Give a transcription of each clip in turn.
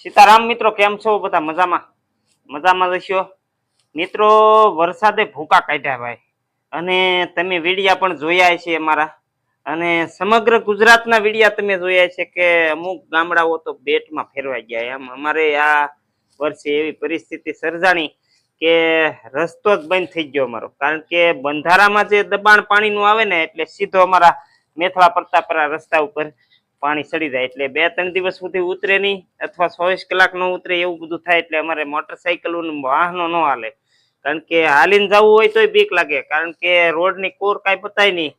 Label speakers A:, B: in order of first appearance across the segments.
A: સીતારામ મિત્રો, કેમ છો બધા? મજામાં? મજામાં રહીશો મિત્રો, વરસાદે ભૂકા કાઢ્યા ભાઈ. અને તમે વિડીયા પણ જોયા છે અમારા. અને સમગ્ર ગુજરાતના વિડીયા તમે જોયા છે કે અમુક ગામડાઓ તો બેટમાં ફેરવાઈ ગયા. એમ અમારે આ વર્ષે એવી પરિસ્થિતિ સર્જાણી કે રસ્તો જ બંધ થઈ ગયો અમારો. કારણ કે બંધારામાં જે દબાણ પાણીનું આવે ને, એટલે સીધો અમારા મેથળા પ્રતાપરા રસ્તા ઉપર પાણી ચડી જાય એટલે બે ત્રણ દિવસ સુધી ઉતરે નહીં અથવા ચોવીસ કલાક ન ઉતરે એવું બધું થાય એટલે અમારે મોટરસાયકલો ને વાહનો ન હાલે. કારણ કે હાલીને જવું હોય તોય બીક લાગે. કારણ કે રોડની કોર કાંઈ પતાય નહીં.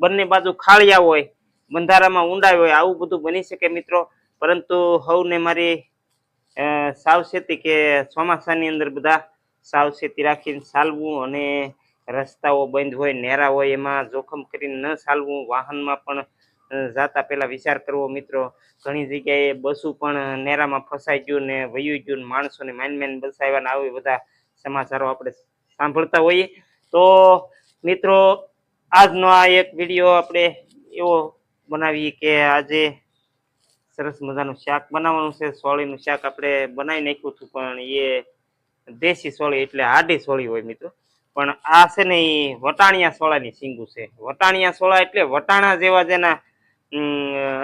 A: બંને બાજુ ખાળિયા હોય, બંધારામાં ઊંડા હોય, આવું બધું બની શકે મિત્રો. પરંતુ હવને મારી સાવચેતી કે ચોમાસાની અંદર બધા સાવચેતી રાખીને ચાલવું અને રસ્તાઓ બંધ હોય, નેરા હોય, એમાં જોખમ કરીને ન ચાલવું, વાહનમાં પણ જાતા પહેલા વિચાર કરવો મિત્રો. ઘણી જગ્યાએ બસો પણ નેરામાં ફસાઈ ગયું ને વયું ગયું માણસોને માઇન માઇન બસાવ્યા ને આવી બધા સમાચારો આપણે સાંભળતા હોઈએ. તો મિત્રો, આજનો આ એક વીડિયો આપણે એવો બનાવીએ કે આજે સરસ મજાનું શાક બનાવવાનું છે. સોળીનું શાક આપણે બનાવી નાખ્યું હતું, પણ એ દેશી સોળી એટલે હાડી સોળી હોય મિત્રો. પણ આ છે ને એ વટાણિયા સોળાની સિંગુ છે. વટાણિયા સોળા એટલે વટાણા જેવા જેના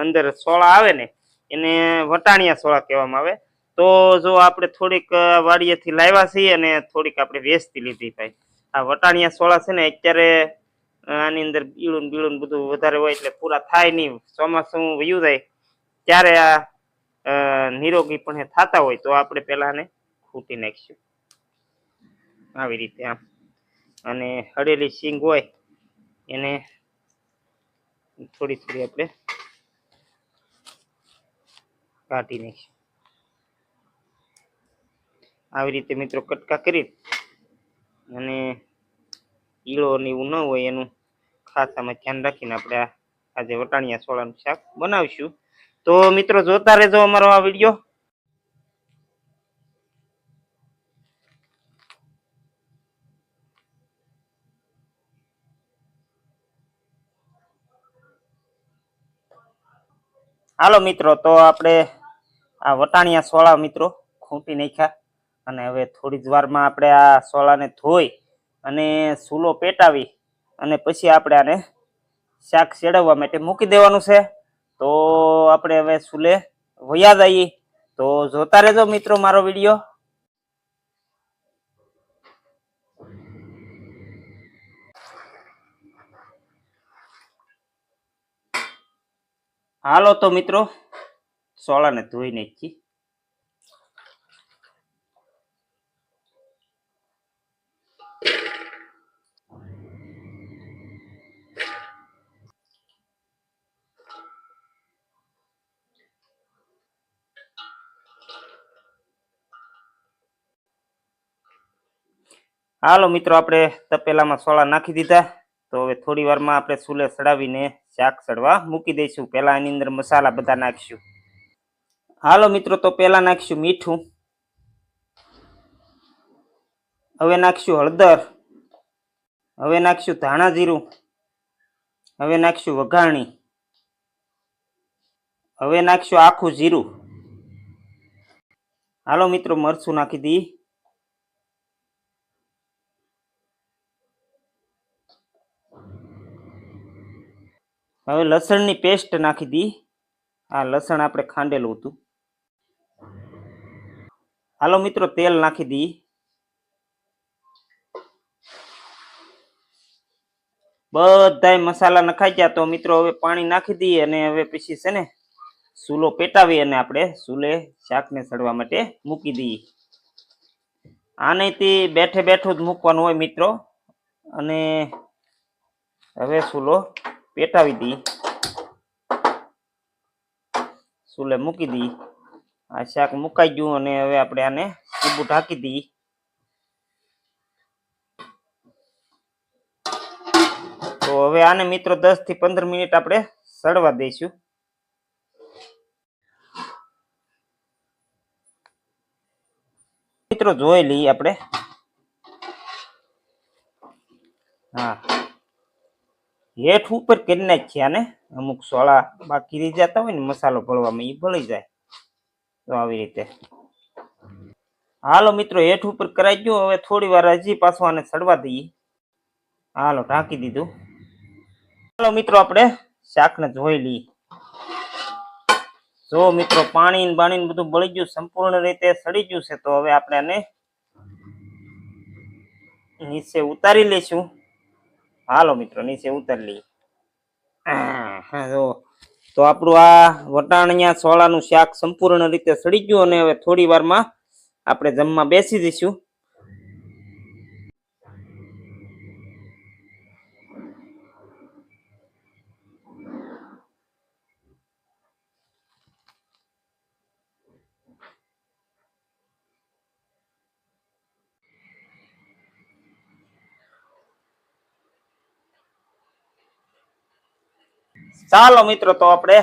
A: અંદર સોળા આવે ને, એને વટાણિયા સોળા કહેવામાં આવે. તો જો આપણે થોડીક વાડીએથી લાવ્યા છીએ અને થોડીક આપણે વેચતી લીધી ભાઈ. આ વટાણિયા સોળા છે ને, અત્યારે આની અંદર બીળું બીળું બધું વધારે હોય એટલે પૂરા થાય નહીં. ચોમાસું વયું જાય, ત્યારે આ નિરોગી પણ થતા હોય. તો આપણે પહેલા ખૂટી નાખીશું. આવી રીતે આમ. અને હળેલી સિંગ હોય, એને થોડી થોડી આપણે કાઢી નાખીશું આવી રીતે મિત્રો કટકા કરી અને ઈળો ને એવું ન હોય એનું ખાસ આમાં ધ્યાન રાખીને આપણે આજે વટાણિયા સોળાનું શાક બનાવીશું. તો મિત્રો જોતા રહેજો અમારો આ વીડિયો. હાલો મિત્રો, તો આપણે આ વટાણિયા સોળા મિત્રો ખૂંટી નાખ્યા અને હવે થોડી જ વારમાં આપણે આ સોળાને ધોઈ અને સૂલો પેટાવી અને પછી આપણે આને શાક સેડવવા માટે મૂકી દેવાનું છે. તો આપણે હવે સૂલે વયા જઈએ. તો જોતા રહેજો મિત્રો મારો વીડિયો. હાલો તો મિત્રો સોળાને ધોઈ નાખી હાલો મિત્રો આપણે તપેલામાં સોળા નાખી દીધા તો હવે થોડી વારમાં આપણે ચૂલે સડાવીને શાક સડવા મૂકી દઈશું. પહેલાં એની અંદર મસાલા બધા નાખીશું. હાલો મિત્રો, તો પહેલાં નાખીશું મીઠું. હવે નાખીશું હળદર. હવે નાખીશું ધાણા જીરું. હવે નાખીશું વઘાણી. હવે નાખીશું આખું જીરું. હાલો મિત્રો, મરચું નાખી દઈએ હવે લસણની પેસ્ટ નાખી દી. આ લસણ આપણે ખાંડેલું હતું. હાલો મિત્રો, તેલ નાખી દી. બધાય મસાલા નખાઈ ગયા તો મિત્રો હવે પાણી નાખી દઈએ અને હવે પછી છે ને સૂલો પેટાવી અને આપણે સૂલે શાકને સડવા માટે મૂકી દઈએ આનેથી બેઠે બેઠું જ મૂકવાનું હોય મિત્રો. અને હવે સૂલો પેટાવી દી. ચૂલે મૂકી દી. આ શાક મુકાઈ ગયું અને હવે આપણે આને ચીબુ ઢાંકી દઈ તો હવે આને મિત્રો દસથી પંદર મિનિટ આપણે સડવા દઈશું. મિત્રો જોઈ લઈએ આપણે. હા. હેઠ ઉપર કરી નાખ્યા આને અમુક સોળા બાકી રહી જતા હોય ને, મસાલો ભળવામાં એ ભળી જાય. તો આવી રીતે. હાલો મિત્રો, હેઠ ઉપર કરાઈ ગયું. હવે થોડી વાર હજી પાછું આને સડવા દઈએ. હાલો, ઢાંકી દીધું. હાલો મિત્રો, આપણે શાકને ધોઈ લઈએ. જો મિત્રો, પાણી ને બાણી બધું બળી ગયું, સંપૂર્ણ રીતે સડી ગયું છે, તો હવે આપણે આને નીચે ઉતારી લઈશું. હાલો મિત્રો, નીચે ઉતારી લઈએ. જો. તો આપણું આ વટાણિયા સોળાનું શાક સંપૂર્ણ રીતે સડી ગયું અને હવે થોડી વારમાં આપણે જમવા બેસી જઈશું. ચાલો મિત્રો, તો આપણે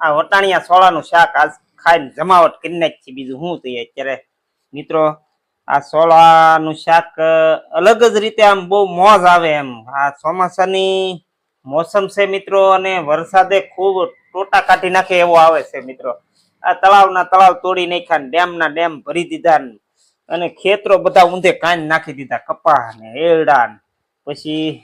A: આ વટાણિયા સોળાનું શાક આજ ખાઈને જમાવટ કરી નાખી બીજું શું થઈએ અત્યારે? મિત્રો, આ સોળાનું શાક અલગ જ રીતે આમ બહુ મોજ આવે એમ. આ ચોમાસાની મોસમ છે મિત્રો, અને વરસાદે ખૂબ ટોટા કાઢી નાખે એવો આવે છે મિત્રો. આ તળાવના તળાવ તોડી નાખ્યા ડેમના ડેમ ભરી દીધા અને ખેતરો બધા ઊંધે કાંઈ નાખી દીધા. કપા ને, એરડા પછી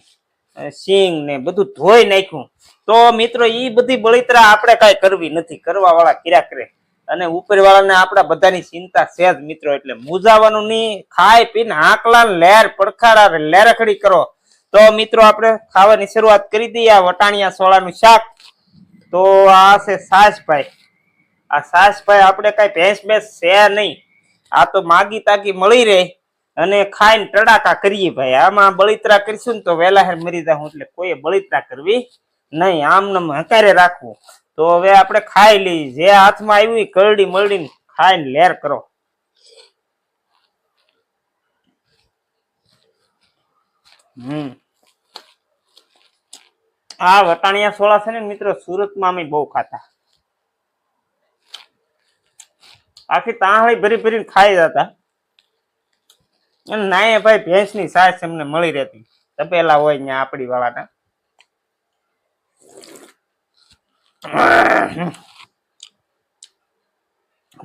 A: સિંગ ને બધું ધોઈ નાખ્યું. તો મિત્રો એ બધી બળિતરા આપણે કાંઈ કરવી નથી. કરવા વાળા કર્યા કરે. અને ઉપરવાળાને આપણા બધાની ચિંતા છે જ મિત્રો, એટલે મુજાવાનું નહીં. ખાઈ પીને હાકલા, લેર પડખાડા લેરખડી કરો. તો મિત્રો, આપણે ખાવાની શરૂઆત કરી દઈએ આ વટાણિયા સોળાનું શાક. તો આ છે સાસભાઈ. આ સાસભાઈ આપણે કાંઈ ભેંસ ભેંસ છે નહીં. આ તો માગી તાગી મળી રહે. અને ખાઈને ટડાકા કરીએ ભાઈ. આમાં બળિતરા કરીશું ને તો વહેલા હેર મરી જાઉં એટલે કોઈએ બળિતરા કરવી નહીં. આમ હકારે રાખવું. તો હવે આપણે ખાઈ લઈએ. જે હાથમાં આવ્યું કરડી મરડીને ખાઈને લેર કરો. હમ. આ વટાણિયા સોળા છે ને મિત્રો સુરતમાં અમે બહુ ખાતા. આખી તાહળી ભરી ભરીને ખાઈ જતા. અને નાય ભાઈ ભેંસની સાસ એમને મળી રહેતી. તપેલા હોય ત્યાં આપડી વાળાના.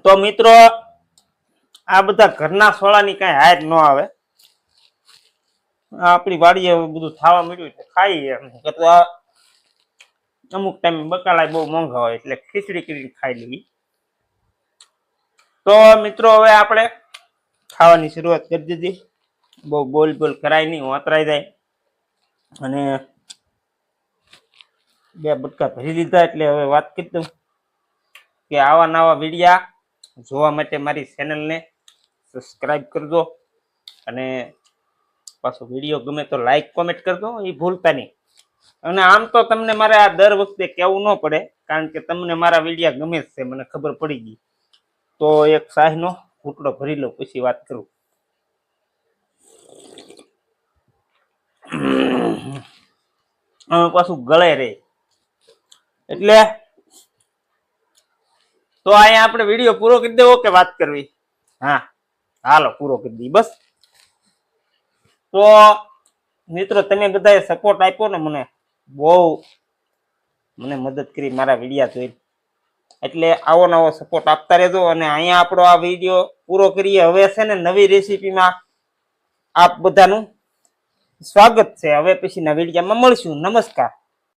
A: તો મિત્રો, આ બધા ઘરના સોળાની કઈ હાર ન આવે. આપણી વાડીએ બધું થવા મળ્યું છે, ખાઈએ અમુક ટાઈમે બકાલા બહુ મોંઘા હોય એટલે ખીચડી કરીને ખાઈ લેવી તો મિત્રો, હવે આપણે ખાવાની શરૂઆત કરી દીધી. બહુ બોલ બોલ કરાય નહીં વાતરાઈ જાય. અને બે બટકા ભરી દીધા એટલે હવે વાત કરી દઉં કે આવા નવા વિડીયા જોવા માટે મારી ચેનલને સબસ્ક્રાઈબ કરજો અને પાછો વીડિયો ગમે તો લાઈક કોમેન્ટ કરજો એ ભૂલતા નહીં. અને આમ તો તમને મારે આ દર વખતે કહેવું ન પડે, કારણ કે તમને મારા વિડીયા ગમે જ છે, મને ખબર પડી ગઈ. તો એક શાહીનો ઘૂંટડો ભરી લઉં પછી વાત કરું. પાછું ગળે રે. એટલે તો અહીંયા આપણે વીડિયો પૂરો કરી દેવો કે વાત કરવી? હા, હાલો, પૂરો કરી દઈએ, બસ. તો મિત્રો, તમે બધાએ સપોર્ટ આપ્યો ને મને, બહુ મને મદદ કરી મારા વિડીયા જોઈ એટલે આવો નવો સપોર્ટ આપતા રહેજો અને અહીંયા આપણો આ વીડિયો પૂરો કરીએ. હવે છે ને નવી રેસીપીમાં આપ બધાનું સ્વાગત છે. હવે પછીના વિડીયામાં મળશું. નમસ્કાર.